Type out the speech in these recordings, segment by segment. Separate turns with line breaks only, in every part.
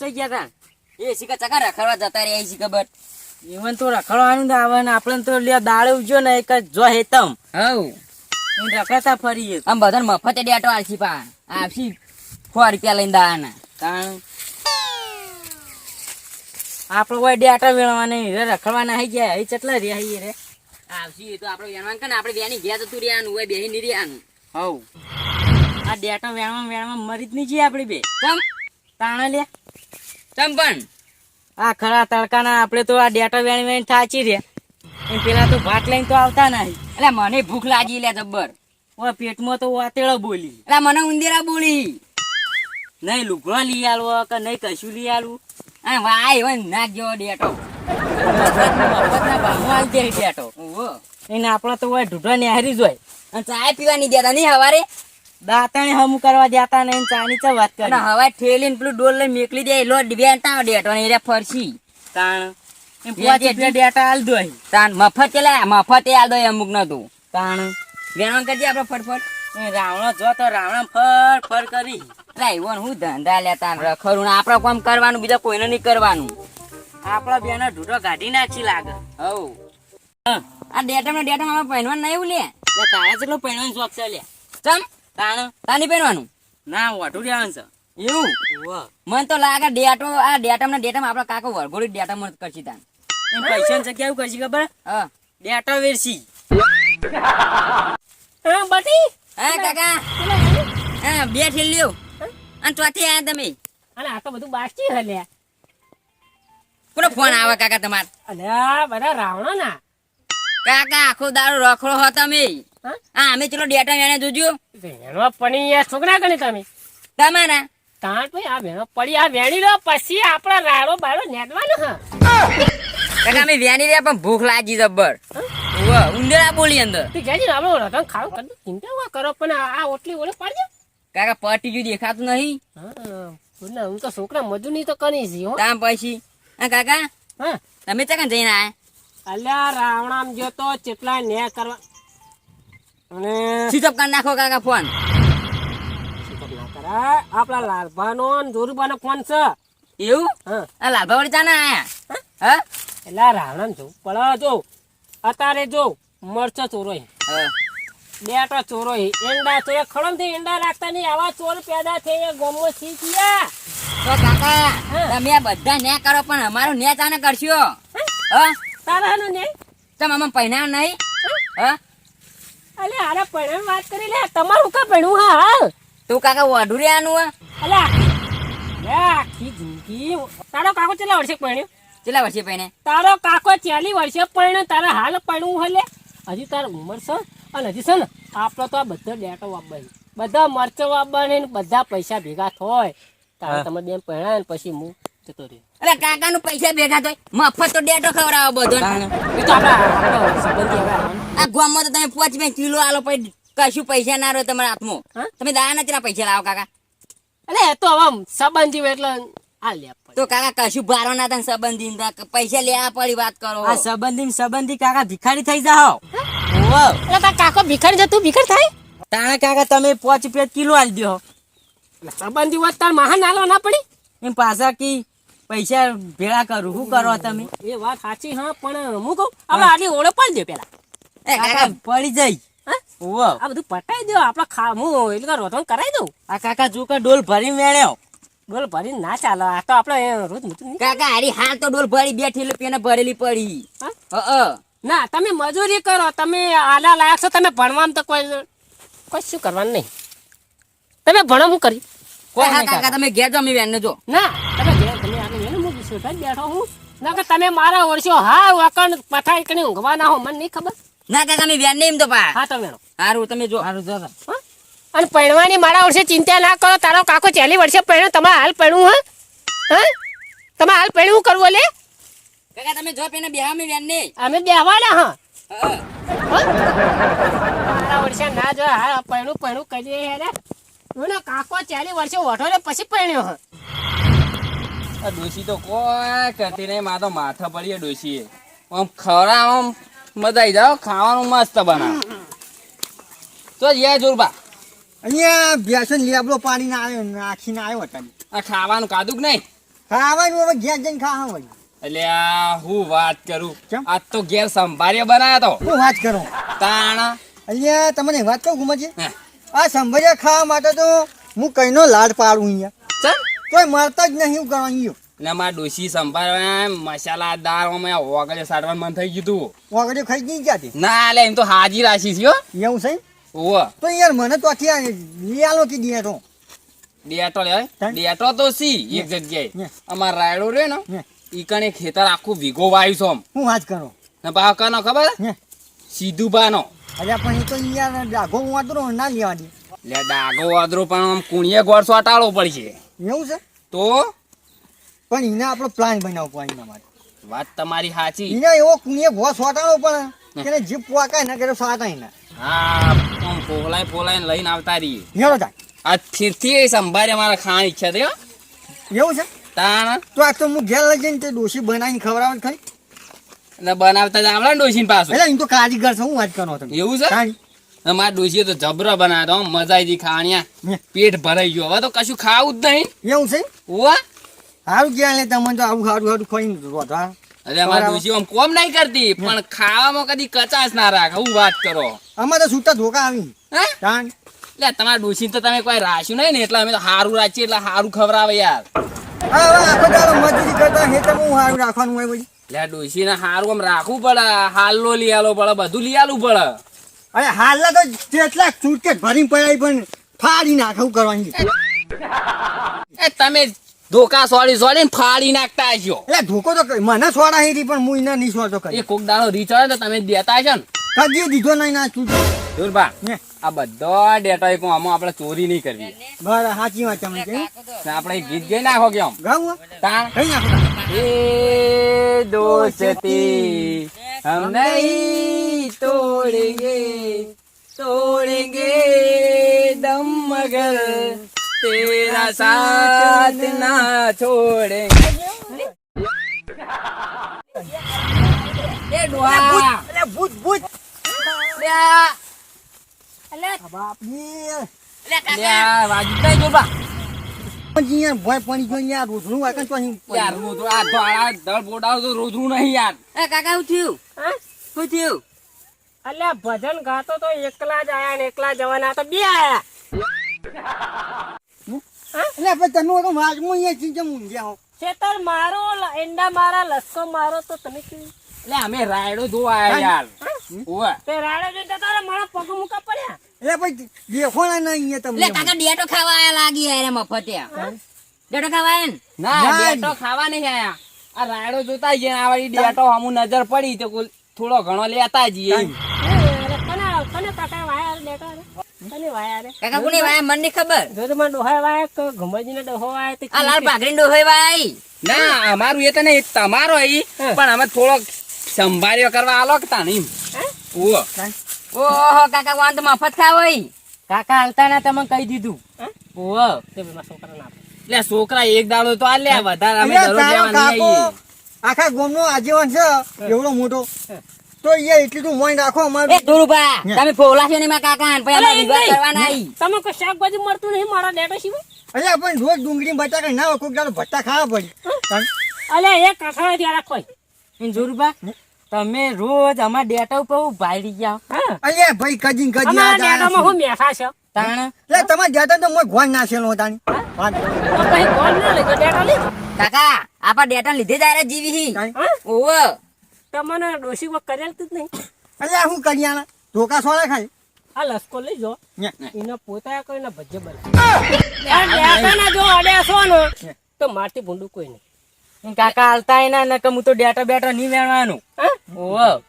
થઈ ગયા તા.
એ શીખા ચકા રખડવા જતા રહ્યા છે બટ.
એવન તો રખડવાનું આવે ને આપણે તો લે દાળ ઉજ્યો ને એક જ હેતમ.
હવ
રખડતા ફરીએ
આમ બધા મફતે ડેટો આલશી પા. આવશી સો રૂપિયા લઈને દાવાના
કારણ આપણો કોઈ ડેટા વેળવા નહીં. રે રખડવાના હઈ ગયા. હઈ ચટલા રહ્યા હઈ રે?
આવશી એ તો આપણે વેણવાનું કે આપણે વેની ગયા જતું રહ્યાનું હોય બેહી નહીં રહ્યાનું
હવ આ ડેટા વેણવા વેણવા મરી જ નહીં જઈએ આપણે બે.
તમ
તાણા લે.
ચમ પણ?
આ ખરા તડકાના આપણે તો આ ડેટો વેણ વેણ થાચી રે એમ પેલા તો ભાત લઈને તો આવતા નહીં.
એટલે મને ભૂખ લાગી લે જબ્બર.
ઓ પેટમાં તો વાતેળો બોલી.
એટલે મને ઉંદેરા બોલી.
નહીં લુગડો લઈ આલવો કે નહીં કશું લઈ આલવું?
આ વાય હોય નાખ જેવો ડેટો.
એને આપણે તો હોય ઢૂંઢવા નેહરી જ હોય.
અને ચાય પીવાની દેતા નહીં હવારે?
દાંતણે હમ કરવા દેતા નહીં ચાની ચા વાત કરી.
હવે ઠેલીને પેલું ડોલ લઈ મેકલી દે લો વેણતા ડેટો ને એ ફરસી
તાણ. એમ પાંચ ડેટા આલ દો.
તાન મફત ચલા મફતે આલ દો અમુક નતું
તાણ.
વેણવાનું કરજે આપણે ફટફટ.
રાવણો જો તો રાવણ ફર ફર કરી.
એટલે હું ધંધા લેતા ને ને આપણે કોમ કરવાનું બીજા કોઈને નહીં કરવાનું.
આપણા બેનો ઢૂઢો કાઢી નાખી લાગે.
હવ. આ ડેટમ ને ડેટમ આપણે પહેરવાનું નહીં એવું લે.
લે તારા જેટલો પહેરવાનું શોખ છે લે.
ચમ.
તાણ
તાની પહેરવાનું?
ના વાઢું રહેવાનું છે.
એવું? મન તો લાગે ડેટો આ ડેટમ ને ડેટમ આપડા કાકો વરઘોડી ડેટમ કરશી તાન
એમ પૈસા જગ્યા એવું કરશી ખબર?
હા.
ડેટો વેરસી
હા બટી?
હા કાકા. હા બે ઠેલ્યો અને ચોથી આયા તમે.
અને આ તો બધું બાસ્ટી હે લ્યા
કોનો ફોન આવે કાકા તમાર?
અલ્યા બધા રાવણો ના
કાકા આખો દારૂ રખડો હો તમે.
હા?
અમે ચલો ડેટા એને જોજો.
ભેણો પડી યાર છોકરા ગણી તમે?
તમારા.
તાણ ભાઈ આ ભેણો પડી આ વેણી લો પછી આપણા રાડો બાળો નેદવાનો હા.
કાકા અમે વેણી રહ્યા પણ ભૂખ લાગી જબ્બર. ઉવ્વ, ઉંદરા બોલી અંદર.
તે ને આપણે રતન ખાવ કરી ચિંતા કરો પણ આ ઓટલી ઓળે પાડજો.
કાકા પટી ગયું દેખાતું નહીં.
હા ના હું તો છોકરા મજૂરી તો કરી છી હો.
તામ પછી? હા કાકા?
હા.
તમે ત્યાં જઈને આયા?
અલ્યા રાવણામ જો તો ચેટલા ને કરવા અને
સ્વિચ ઓફ કરી નાખો કાકા ફોન.
શું લાલભા નો જોરુબા નો ફોન છે.
એવું?
હા.
લાલભા લાભાવડી ચાના આયા? હા?
એટલે આ રાવણામ જો પણ જો અતારે જો મરચો ચોરો. બેટો ચોરો એંડા ચોરે ખડમથી એંડા રાખતા નહીં. આવા ચોર પેદા થઈ ગોમો શીખ્યા
તો કાકા. તમે બધા ન્યા કરો પણ અમારો ન્યા ચાને કરશો? હા.
તારા ને ને
તમે અમે પહેના નહીં? હા?
અલે આરે પણ વાત કરી લે તમારું કા ભણ્યું હા હાલ?
તું કાકા વઢું રહ્યાનું
અલે લે આખી જિંદગી તારો કાકો કેટલા વર્ષે ભણ્યો?
કેટલા વર્ષે પહેને
તારો કાકો ચાલી વર્ષે પરણ્યો તારા હાલ પડવું હલે હજી તાર ઉંમર છે અને હજી છે ને આપણો તો આ બધો ડેટો વાપવાની બધા મરચો વાપવાની ને બધા પૈસા ભેગા થાય. તારે તમે બેન પરણાય ને પછી હું જતો રહ્યો.
અરે કાકાનું પૈસા ભેગા થાય મફત તો ડેટો ખવડાવો બધો
એ તો આપણા સંબંધી હવે આવવાનો.
આ ગામમાં તો તમે પાંચ બે કિલો આલો પછી કશું પૈસા ના રહ્યો તમારા હાથમાં? તમે દાયા નથી પૈસા લાવો કાકા.
અરે એ તો હવે સંબંધી એટલે
તો કાકા કશું ભારો ના થાય સંબંધી પૈસા લેવા પડી વાત કરો.
આ સંબંધી સંબંધી કાકા ભિખારી થઈ જાઓ.
કાકો ભિખારી જતું ભિખારી થાય?
તાણે કાકા તમે પાંચ રૂપિયા કિલો આલી દો
સંબંધી વાત તાર મહાન આલો ના પડી?
એમ પાછા કી પૈસા ભેળા કરું. શું કરો તમે?
એ વાત સાચી હા પણ હું કહું આપણે આટલી ઓળખ પાડી દે પેલા.
કાકા. પડી? ઓહો
આ બધું પટાઈ દો આપડે ખામું એટલે રોધણ કરાવી દઉં?
આ કાકા જો કે ડોલ ભરી મેળ્યો.
ડોલ ભરીને ના ચાલો આ તો આપણે રોજ મૂતું
કાકા હારી હા તો ડોલ ભરી બેઠી એટલે પેને ભરેલી પડી.
હા? ના તમે મજૂરી કરો તમે આલા લાયક છો તમે ભણવામાં તો કોઈ કોઈ શું કરવાનું નહીં. તમે ભણો હું કરી.
કોઈ
હા કાકા તમે ઘેર જમી અમે જો.
ના તમે ઘેર તમે આને એને મૂકી બેઠો હું. ના કે તમે મારા વર્ષો હા વકણ પથાઈ કણી ઊંઘવાના હો મને નહીં ખબર.
ના કાકા મેં નહીં એમ તો પા.
હા તમે હારું
સારું તમે જો.
સારું જો
હા? અને પરણવાની મારા વર્ષે ચિંતા ના કરો તારો કાકો ચાલી વર્ષે પરણ્યો તમારે હાલ પરણવું હા? હા? તમે હાલ પરણવું કરવું લે
કાકા તમે જો પેને બેહા અમે વેન નહીં
અમે બેહવાના હા?
હા.
હા? મારા વર્ષે ના જો હા પરણું પરણું કરીએ હેરે એનો કાકો ચાલી વર્ષે ઓઠો ને પછી પરણ્યો હા?
આ ડોશી તો કોઈ કરતી નહીં માં તો માથા પડીએ ડોશીએ આમ ખરા આમ મજા જાઓ ખાવાનું મસ્ત બનાવ. તો યા જોરબા.
અહીંયા ભેંસન લેબડો પાડીને આવ્યો નાખીને આવ્યો હતા.
આ ખાવાનું કાધું કે નહીં?
ખાવાનું હવે ઘેર જઈને ખાવા વળી
એટલે આ હું વાત કરું? આજ તો ઘેર સંભાળ્યો બનાવ્યો તો.
હું વાત કરું?
તાણા.
અહીંયા તમને વાત કહું ગુમાજી. આ સંભળ્યા ખાવા માટે તો હું કઈનો લાડ પાડું અહીંયા.
ચાલ
તોય મળતા જ નહીં હું કરવા
એટલે મારા ડોસી સંભાળવા મસાલાદાર અમે ઓગળે સાડવાનું મન થઈ ગયું તું.
વગડે ખાઈ ગઈ ક્યાંથી
ના લે એમ તો હાજી રાશી છે
એવું છે
ઓ
તો યાર મને તો આખી લીયાલો કી દિયા તો
ડેટો લે ડેટો તો સી એક જગ્યાએ. અમાર રાયડો રે ને
ને
ઈ કણે ખેતર આખું વીઘો વાયું છો.
હું વાત કરું?
ને બા કનો ખબર?
ને
સીધું બાનો.
અરે પણ એ તો યાર ડાઘો વાદરો ના લેવા દે.
લે ડાઘો વાદરો પણ આમ કુણીએ ગોળ સોટાળો પડશે.
એવું છે?
તો?
પણ એને આપણો પ્લાન બનાવવો પડે એના માટે.
વાત તમારી સાચી.
એને એવો કુણીએ ભો સોટાડો પણ એને જીપ પોકાય ના કર્યો સાટાય ના.
હા પોલાય ફોલાય લઈને આવતા રહીએ.
હેરો જાય
આ ફીરથી એ સંભાળે મારા ખાવાની ઈચ્છા થઈ
એવું છે?
તાણ.
તો આ તો હું ઘેર લઈ જઈને તે ડોસી બનાવીને ખવડાવે ખરી?
એટલે બનાવતા જ આવડે ને ડોશીને પાછું.
એટલે એમ તો કારીગર છે હું વાત કરો તમે
એવું છે? મારા ડોશીએ તો જબરો બનાવ્યો મજા આવી
ખાણ્યા
પેટ ભરાઈ ગયો. હવે તો કશું ખાવું જ નહીં.
એવું છે?
ઓવા
સારું ક્યાં લે તમને તો આવું સારું સારું ખાઈને રોધા?
અરે અમાર ડોશી આમ કોમ નહીં કરતી પણ ખાવામાં કદી કચાશ ના રાખ હું વાત કરો.
અમાર તો સુતા ધોકા આવી.
હે?
તાણ
એટલે તમારા ડોસી તો તમે કોઈ રાખ્યું નહીં ને એટલે અમે તો સારું રાખીએ એટલે સારું ખવડાવે યાર.
આખો દાડો મજૂરી કરતા હે તો હું સારું રાખવાનું હોય પછી?
એટલે ડોશી ને સારું આમ રાખવું પડે હાલો લઈ આલો પડે બધું લઈ આલવું પડે.
અરે હાલના તો જેટલા સુટકેસ ભરીને પડાય પણ ફાડી નાખવું કરવાની.
એ તમે ધોકા સોળી સોળી ને ફાડી નાખતા હશો.
એટલે ધોકો તો મને સોડા હેરી પણ હું એને નહીં સોડતો કરી.
એ કોક દાડો રીચર તો તમે દેતા હશો ને.
કદી દીધો નહીં ના તું. દુર્ભા
આ બધો ડેટા એક આમાં આપણે ચોરી નહીં કરવી.
બરાબર સાચી વાત તમે કહી
આપણે ગીત ગઈ નાખો કે આમ?
ગાવું
તાણ.
કઈ નાખો
એ દોસ્તી હમ નહીં તોડેંગે તોડેંગે દમ મગર. તેરા સાથ ના છોડે એ ડોહા
અરે ભૂત
જો બા
જીયા ભય પડી ગયો યાર
આ કંતો આ ધોળા ધળ બોડાવ તો નહીં યાર
એ કાકા હું થયું
હા
શું થયું
અલ્યા ભજન ગાતો તો એકલા જ આયા ને એકલા જવાના તો બે આયા
એટલે પછી તમે તો વાજમાં અહીંયા ચીજ મૂંઝ્યા હો.
ખેતર મારો એંડા મારા લસકો મારો તો તમે કેવું
એટલે અમે રાયડો જોવા આવ્યા ઓવા
તે રાયડો જોઈને તો તારા મારા પગ મુકા પડ્યા.
એટલે પછી દેખો ના અહીંયા તમને એટલે
કાકા ડેટો ખાવા આયા લાગી યાર મફતે. ડેટો ખાવા આયા ના.
ડેટો ખાવા નહીં આયા. આ રાયડો જોતા જઈએ આ વાળી ડેટો હમું નજર પડી તો થોડો ઘણો લેતા જઈએ
કને કને કાકા વાયા રે?
કાકા કોની વાયા? મન ખબર.
જો તો મને ડોહા વાયા કે ગમજીને ડોહો વાયા તે
આ લાલ પાઘડી ડોહે વાય
ના અમારું એ તો નહીં તમારો અહીં પણ અમે થોડોક સંભાળ્યો કરવા આલો કે તાણી ઓવો
ઓહો કાકા વાન મફત ખાવ
કાકા હાલતા ના તમે કહી દીધું. ઓહો
તે
છોકરા એક દાડો તો આ લે વધારે અમે દરરોજ લેવા નહીં.
આખા ગામનો આજીવન છે એવડો મોટો. તો એ એટલું તો રાખો
એ
અમારું
ધુરુભા તમે ફોલા છો ને માં કાકા પછી
અરે,
અમે વિવાહ કરવાના આઈ.
તમે કોઈ શાકભાજી મળતું નહીં મારા ડેટો સિવાય?
અરે પણ રોજ ડુંગળી બટાકા ના હોય કોઈક દાડો ભટ્ટા ખાવા પડી.
અલે એ કાકા ત્યાં રાખો
જોરુબા તમે રોજ અમારા ડેટા ઉપર ભાઈ ગયા
હા.
અરે ભાઈ કજીન કજી
અમારા ડેટામાં હું મેઠા છે?
તાણ?
લે તમારે જતા તો મોય ગોન નાખેલો હતા ની. વાત કરો.
તો ના લે ડેટા લે
કાકા આપા ડેટા લીધે જ આરે જીવી હી.
કાંઈ?
તમને ડોસી વખત કરેલ જ નહીં.
અલ્યા હું કરિયાના ધોકા સોળે ખાય.
આ લસકો લઈ જો. એને પોતા કોઈ ને ભજ્જે બને. જો અડ્યા ને તો માટી ભૂંડું કોઈ નહીં.
કાકા હાલતા એના નકર હું તો ડેટા બેટા નહીં
મેળવાનું
ઓહો.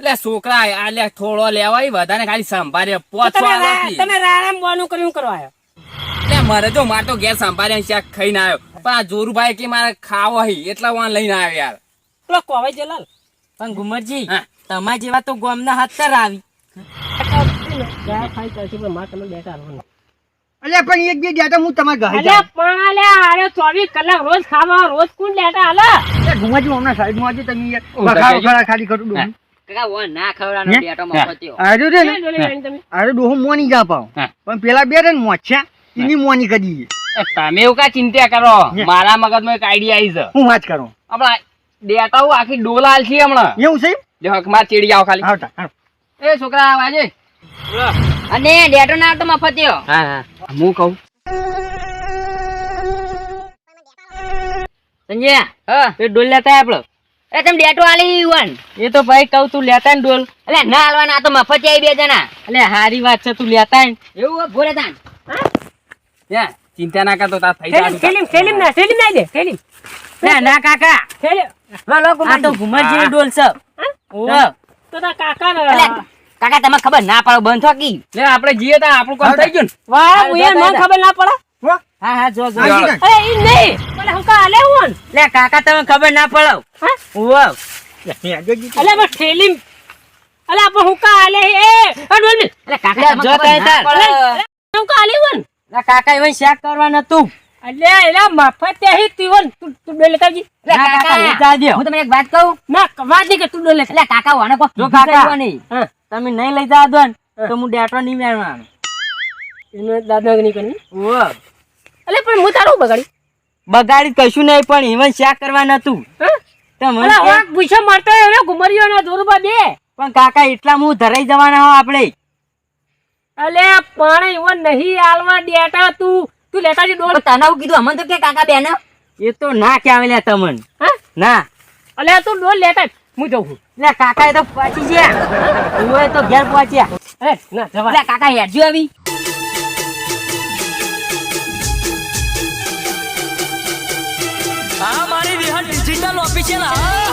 એટલે છોકરા આ લે થોડો લેવાય વધારે ખાલી સંભાળે
તો
પોચ
તમે રામ બોનું કર્યું કરવા આવ્યો
એટલે મારે જો મારે તો ઘેર સંભાળ્યા શાક ખાઈને આવ્યો પણ આ જોરુભાઈ કે મારે ખાવો હી એટલા વાં લઈને આવ્યો યાર.
પેલો કોવાઈ જલાલ.
પણ ગુમરજી
હા.
તમારા જેવા તો ગોમના હત્તર આવી.
ગાય ખાઈ ચાલશે પણ
એક બે ડેટા હું તમારે ગાઈ
અલ્યા પણ અલ્યા આરે 24 કલાક રોજ ખાવા રોજ કોણ ડેટા એ
ઘુમાજી હમણાં સાઈડમાં આજે તમે
કહેજો.
ખરા ખાલી કરું
હા.
કાકા વો ના ખવડાવવાનો
હે?
ડેટો મફત્યો
આજો રે ને
લે, ડોલે વેણી તમે
આરે ડોહો મોની જા પાવ પણ પેલા બે રે ને મોછ્યા એની મોની
કદી તમે એવું કા ચિંતા કરો. મારા મગજમાં એક આઈડિયા આવી છે.
હું વાત કરું?
આપણા ડેટા હું આખી ડોલ છે હમણાં.
એવું છે?
જો માર ચીડી આવો ખાલી.
આવતા
એ છોકરા આવ
અને ડેટો ના તો મફત્યો
હા હા.
હું કહું?
સંજય
હા.
એ ડોલ લેતા આપણો આપડો.
અરે તમે ડેટો આલી વન
એ તો ભાઈ કહું તું લેતા ને ડોલ.
એટલે ના આલવાના આ તો મફત આવી બે જણા.
અલે હારી વાત છે તું લેતા.
એવું ભોરે તાન
હા? ચિંતા ના કરતો તા થઈ જાય
સેલિમ સેલિમ ના સેલિમ ના દે સેલિમ.
ના ના કાકા.
સેલીમ
લો લો
આ તો ઘુમર જેવી ડોલ છે. ઓવે.
તો તાર કાકા ને
કાકા તમે ખબર ના પડો બંધ થોકી
લે આપણે જઈએ તા આપણું કામ થઈ ગયું
વાહ હું મને ખબર ના પડે.
હા? હા જો જો.
અરે ઈ નહીં મને હંકા આલે હું
લે કાકા તમે ખબર ના પડો.
હા?
ઓવે.
હે, જોજી.
અલે બસ સેલીમ અલે આપણે હુંકા આલે એ આ ડોલ
કાકા
જો
ખબર ના
તાર.
પડે.
હુંકા આલે હું
કાકા even શેક કરવા નતું.
અલે એલા મફત તે તીવન તું તું ડોલ લેતા જી
કાકા,
કાકા
લેતા આવજો.
હું તમને એક વાત કહું?
ના વાત નહીં કે તું ડોલ
એટલે કાકા વાને કોઈ
જો કાકા.
કર્યું નહીં.
હા.
તમે નહીં લઈ જવા દો તો હું ડેટો નહીં મેળવાનો.
એને દાદાગીરી કરી
ઓવે.
અલે પણ હું તારું બગાડી.
બગાડી કશું નહીં પણ even શેક કરવાનું હતું
હા?
તમે
અલે
કે-
વાક પૂછે મારતો હવે ગુમરીઓ ના દોરબા બે.
પણ કાકા એટલા હું ધરાઈ જવાના હો આપણે.
અલે પણ એવો નહીં આલવા ડેટા તું. તું લેતા જી ડોલ
તનાવ તને કીધું અમને તો કે કાકા બેન?
એ તો ના કહેવાય લ્યા તમને.
હા?
ના.
અલે તું ડોલ લેતા હું જઉં છું.
લે કાકા એ તો પહોંચી ગયા. એ તો ઘેર પહોંચ્યા.
અરે ના જવા.
લે કાકા હેડજો આવી.
આ મારી વિહન ડિજિટલ ઓફિસિયલ હા.